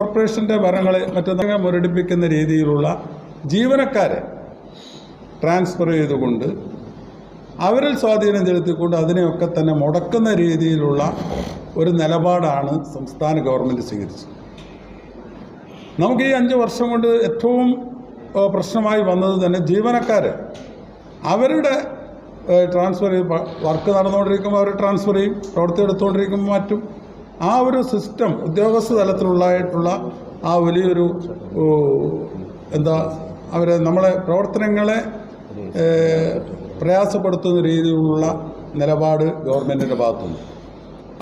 കോർപ്പറേഷന്റെ ഭരണങ്ങളെ മറ്റൊന്നും മുരടിപ്പിക്കുന്ന രീതിയിലുള്ള ജീവനക്കാരെ ട്രാൻസ്ഫർ ചെയ്തുകൊണ്ട് അവരിൽ സ്വാധീനം ചെലുത്തിക്കൊണ്ട് അതിനെയൊക്കെ തന്നെ മുടക്കുന്ന രീതിയിലുള്ള ഒരു നിലപാടാണ് സംസ്ഥാന ഗവൺമെന്റ് സ്വീകരിച്ചത്. നമുക്ക് ഈ അഞ്ച് വർഷം കൊണ്ട് ഏറ്റവും പ്രശ്നമായി വന്നത് തന്നെ ജീവനക്കാർ അവരുടെ ട്രാൻസ്ഫർ ചെയ്യും വർക്ക് നടന്നുകൊണ്ടിരിക്കുമ്പോൾ അവർ ട്രാൻസ്ഫർ ചെയ്യും പ്രവൃത്തി എടുത്തുകൊണ്ടിരിക്കുമ്പോൾ മാറ്റും. ആ ഒരു സിസ്റ്റം ഉദ്യോഗസ്ഥ തലത്തിലുള്ളതായിട്ടുള്ള ആ വലിയൊരു എന്താ അവരെ നമ്മളെ പ്രവർത്തനങ്ങളെ പ്രയാസപ്പെടുത്തുന്ന രീതിയിലുള്ള നിലപാട് ഗവൺമെന്റിന്റെ ഭാഗത്തുനിന്ന്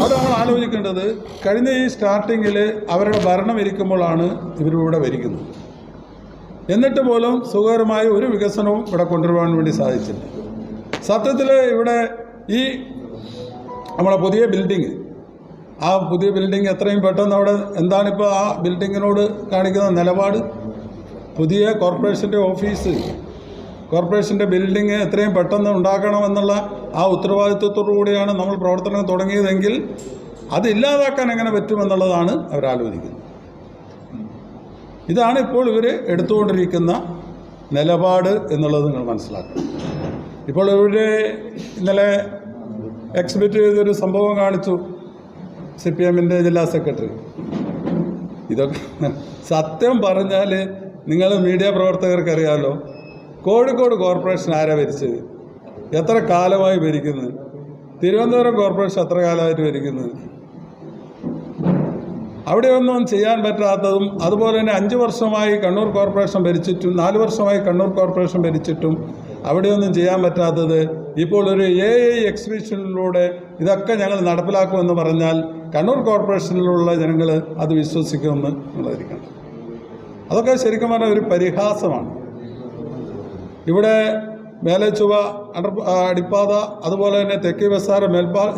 അവിടെ നമ്മൾ ആലോചിക്കേണ്ടത്. കഴിഞ്ഞ ഈ സ്റ്റാർട്ടിങ്ങിൽ അവരുടെ ഭരണം ഇരിക്കുമ്പോഴാണ് ഇവരിവിടെ ഭരിക്കുന്നത്. എന്നിട്ട് പോലും സുഖകരമായ ഒരു വികസനവും ഇവിടെ കൊണ്ടുവരാൻ വേണ്ടി സാധിച്ചില്ല. സത്യത്തിൽ ഇവിടെ ഈ നമ്മളെ പുതിയ ബിൽഡിങ് ആ പുതിയ ബിൽഡിംഗ് എത്രയും പെട്ടെന്ന് അവിടെ എന്താണിപ്പോൾ ആ ബിൽഡിങ്ങിനോട് കാണിക്കുന്ന നിലപാട്? പുതിയ കോർപ്പറേഷന്റെ ഓഫീസ് കോർപ്പറേഷന്റെ ബിൽഡിങ് എത്രയും പെട്ടെന്ന് ഉണ്ടാക്കണമെന്നുള്ള ആ ഉത്തരവാദിത്വത്തോടു കൂടിയാണ് നമ്മൾ പ്രവർത്തനം തുടങ്ങിയതെങ്കിൽ അത് ഇല്ലാതാക്കാൻ എങ്ങനെ പറ്റുമെന്നുള്ളതാണ് അവരാലോചിക്കുന്നത് ഇതാണ് ഇപ്പോൾ ഇവർ എടുത്തുകൊണ്ടിരിക്കുന്ന നിലപാട് എന്നുള്ളത് നിങ്ങൾ മനസ്സിലാക്കണം. ഇപ്പോൾ ഇവർ ഇന്നലെ എക്സിബിറ്റ് ചെയ്തൊരു സംഭവം കാണിച്ചു. സി പി എമ്മിന്റെ ജില്ലാ സെക്രട്ടറി. ഇതൊക്കെ സത്യം പറഞ്ഞാൽ നിങ്ങൾ മീഡിയ പ്രവർത്തകർക്കറിയാമല്ലോ കോഴിക്കോട് കോർപ്പറേഷൻ ആരാ ഭരിച്ചത്? എത്ര കാലമായി ഭരിക്കുന്നത് തിരുവനന്തപുരം കോർപ്പറേഷൻ എത്ര കാലമായിട്ട് ഭരിക്കുന്നത് അവിടെയൊന്നും ചെയ്യാൻ പറ്റാത്തതും അതുപോലെ തന്നെ അഞ്ച് വർഷമായി കണ്ണൂർ കോർപ്പറേഷൻ ഭരിച്ചിട്ടും നാല് വർഷമായി കണ്ണൂർ കോർപ്പറേഷൻ ഭരിച്ചിട്ടും അവിടെയൊന്നും ചെയ്യാൻ പറ്റാത്തത് ഇപ്പോൾ ഒരു എ ഐ എക്സിബിഷനിലൂടെ ഇതൊക്കെ ഞങ്ങൾ നടപ്പിലാക്കുമെന്ന് പറഞ്ഞാൽ കണ്ണൂർ കോർപ്പറേഷനിലുള്ള ജനങ്ങൾ അത് വിശ്വസിക്കുമെന്ന് നിങ്ങളായിരിക്കണം അതൊക്കെ ശരിക്കും പറഞ്ഞാൽ ഒരു പരിഹാസമാണ്. ഇവിടെ മേലച്ചുവ ചുവ അണ്ടർ അടിപ്പാത അതുപോലെ തന്നെ തെക്കേ ബസാറ് മേൽപ്പാ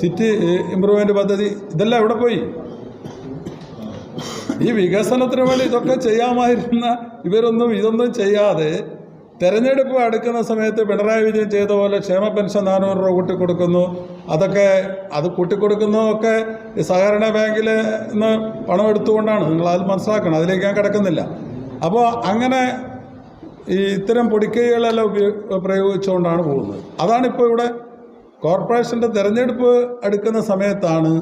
സിറ്റി ഇമ്പ്രൂവ്മെന്റ് പദ്ധതി ഇതെല്ലാം എവിടെ പോയി? ഈ വികസനത്തിന് വേണ്ടി ഇതൊക്കെ ചെയ്യാമായിരുന്ന ഇവരൊന്നും ഇതൊന്നും ചെയ്യാതെ തെരഞ്ഞെടുപ്പ് അടുക്കുന്ന സമയത്ത് പിണറായി വിജയൻ ചെയ്ത പോലെ ക്ഷേമ പെൻഷൻ നാനൂറ് രൂപ കൂട്ടിക്കൊടുക്കുന്നു. അതൊക്കെ അത് കൂട്ടിക്കൊടുക്കുന്നതൊക്കെ ഈ സഹകരണ ബാങ്കിൽ നിന്ന് പണം എടുത്തുകൊണ്ടാണ്. നിങ്ങൾ അത് മനസ്സിലാക്കണം. അതിലേക്ക് ഞാൻ കിടക്കുന്നില്ല. അപ്പോൾ അങ്ങനെ ഈ ഇത്തരം പൊടിക്കൈകളെല്ലാം ഉപയോഗ പ്രയോഗിച്ചുകൊണ്ടാണ് പോകുന്നത്. അതാണിപ്പോൾ ഇവിടെ കോർപ്പറേഷന്റെ തിരഞ്ഞെടുപ്പ് എടുക്കുന്ന സമയത്താണ്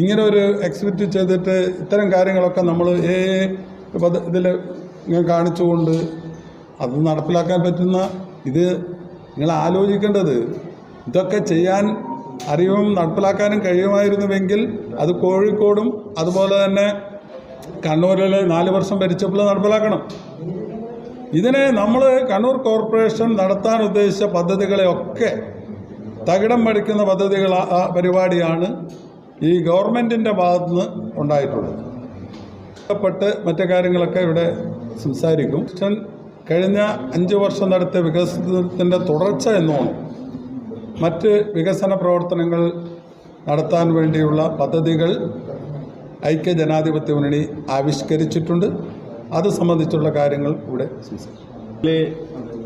ഇങ്ങനെ ഒരു എക്സിബിറ്റ് ചെയ്തിട്ട് ഇത്തരം കാര്യങ്ങളൊക്കെ നമ്മൾ ഏ ഇതിൽ കാണിച്ചുകൊണ്ട് അത് നടപ്പിലാക്കാൻ പറ്റുന്ന ഇത് നിങ്ങൾ ആലോചിക്കേണ്ടത്. ഇതൊക്കെ ചെയ്യാൻ അറിവും നടപ്പിലാക്കാനും കഴിയുമായിരുന്നുവെങ്കിൽ അത് കോഴിക്കോടും അതുപോലെ തന്നെ കണ്ണൂരിൽ നാല് വർഷം ഭരിച്ചപ്പോൾ നടപ്പിലാക്കണം. ഇതിനെ നമ്മൾ കണ്ണൂർ കോർപ്പറേഷൻ നടത്താൻ ഉദ്ദേശിച്ച പദ്ധതികളെയൊക്കെ തകിടം പഠിക്കുന്ന പദ്ധതികൾ പരിപാടിയാണ് ഈ ഗവൺമെന്റിന്റെ ഭാഗത്തുനിന്ന് ഉണ്ടായിട്ടുള്ളത്. ബന്ധപ്പെട്ട് മറ്റു കാര്യങ്ങളൊക്കെ ഇവിടെ സംസാരിക്കും. കഴിഞ്ഞ അഞ്ച് വർഷം നടത്തിയ വികസനത്തിന്റെ തുടർച്ച എന്നോണം മറ്റ് വികസന പ്രവർത്തനങ്ങൾ നടത്താൻ വേണ്ടിയുള്ള പദ്ധതികൾ ഐക്യ ജനാധിപത്യ മുന്നണി ആവിഷ്കരിച്ചിട്ടുണ്ട്. അത് സംബന്ധിച്ചുള്ള കാര്യങ്ങൾ ഇവിടെ സംസാരിക്കും.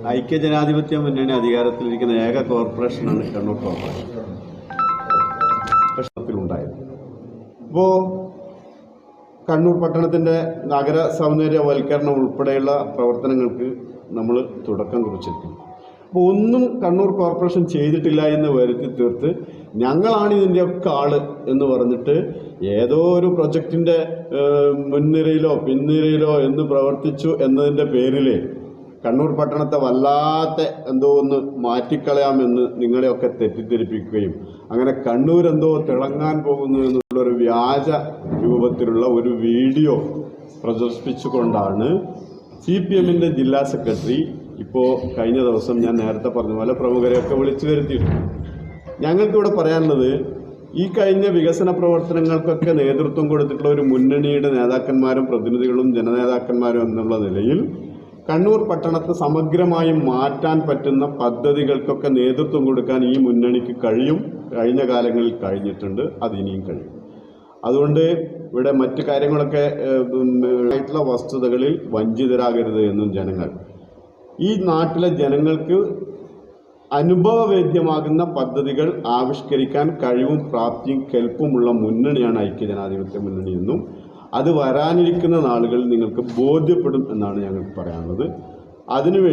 ഐക്യ ജനാധിപത്യ മുന്നണി അധികാരത്തിലിരിക്കുന്ന ഏക കോർപ്പറേഷനാണ് കണ്ണൂർ കോർപ്പറേഷൻ. ഉണ്ടായത് അപ്പോൾ കണ്ണൂർ പട്ടണത്തിന്റെ നഗര സൗന്ദര്യവൽക്കരണം ഉൾപ്പെടെയുള്ള പ്രവർത്തനങ്ങൾക്ക് നമ്മൾ തുടക്കം കുറിച്ചിരിക്കുന്നു. അപ്പോൾ ഒന്നും കണ്ണൂർ കോർപ്പറേഷൻ ചെയ്തിട്ടില്ല എന്ന് വരുത്തി തീർത്ത് ഞങ്ങളാണ് ഇതിന്റെയൊക്കെ ആൾ എന്ന് പറഞ്ഞിട്ട് ഏതോ ഒരു പ്രൊജക്റ്റിന്റെ മുൻനിരയിലോ പിൻനിരയിലോ എന്ന് പ്രവർത്തിച്ചു എന്നതിന്റെ പേരിൽ കണ്ണൂർ പട്ടണത്തെ വല്ലാത്ത എന്തോ ഒന്ന് മാറ്റിക്കളയാമെന്ന് നിങ്ങളെയൊക്കെ തെറ്റിദ്ധരിപ്പിക്കുകയും അങ്ങനെ കണ്ണൂർ എന്തോ തിളങ്ങാൻ പോകുന്നു എന്നുള്ളൊരു വ്യാജ രൂപത്തിലുള്ള ഒരു വീഡിയോ പ്രദർശിപ്പിച്ചുകൊണ്ടാണ് സി പി എമ്മിന്റെ ജില്ലാ സെക്രട്ടറി ഇപ്പോൾ കഴിഞ്ഞ ദിവസം ഞാൻ നേരത്തെ പറഞ്ഞ പോലെ പ്രമുഖരെയൊക്കെ വിളിച്ചു വരുത്തിയിട്ടുണ്ട്. ഞങ്ങൾക്കിവിടെ പറയാനുള്ളത് ഈ കഴിഞ്ഞ വികസന പ്രവർത്തനങ്ങൾക്കൊക്കെ നേതൃത്വം കൊടുത്തിട്ടുള്ള ഒരു മുന്നണിയുടെ നേതാക്കന്മാരും പ്രതിനിധികളും ജനനേതാക്കന്മാരും എന്നുള്ള നിലയിൽ കണ്ണൂർ പട്ടണത്തെ സമഗ്രമായും മാറ്റാൻ പറ്റുന്ന പദ്ധതികൾക്കൊക്കെ നേതൃത്വം കൊടുക്കാൻ ഈ മുന്നണിക്ക് കഴിയും. കഴിഞ്ഞ കാലങ്ങളിൽ കഴിഞ്ഞിട്ടുണ്ട്. അതിനിയും കഴിയും. അതുകൊണ്ട് ഇവിടെ മറ്റു കാര്യങ്ങളൊക്കെ ആയിട്ടുള്ള വസ്തുതകളിൽ വഞ്ചിതരാകരുത് എന്നും ജനങ്ങൾ. ഈ നാട്ടിലെ ജനങ്ങൾക്ക് അനുഭവവേദ്യമാകുന്ന പദ്ധതികൾ ആവിഷ്കരിക്കാൻ കഴിവും പ്രാപ്തിയും കെൽപ്പുമുള്ള മുന്നണിയാണ് ഐക്യജനാധിപത്യ മുന്നണി എന്നും അത് വരാനിരിക്കുന്ന നാളുകളിൽ നിങ്ങൾക്ക് ബോധ്യപ്പെടും എന്നാണ് ഞങ്ങൾക്ക് പറയാനുള്ളത്. അതിനുവേണ്ടി